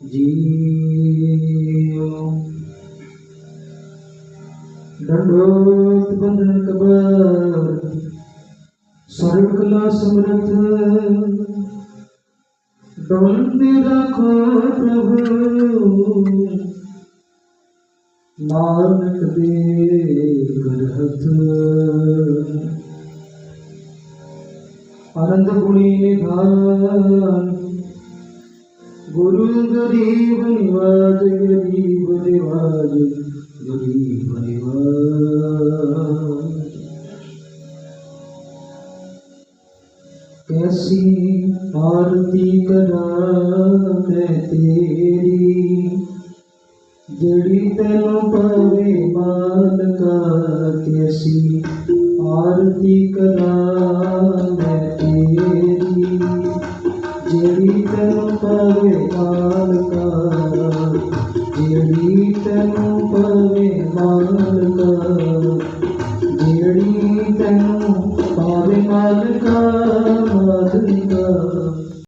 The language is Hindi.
ਜੀਓ ਡੰਡੋਤ ਬੰਦਨ ਕਬਰ ਸਰਬ ਕਲਾ ਸਮਰਥ ਡੋਲੰਦੇ ਰੱਖੋ ਪ੍ਰਭੂ ਨਾਨਕ ਦੇ आनंद गुणी निधान गुरु गरीब निवाज गरीब निवाज गरीब निवाज कैसी आरती करा मैं तेरी जड़ी तेन पवे मान का कैसी आरती करा पवे जड़ी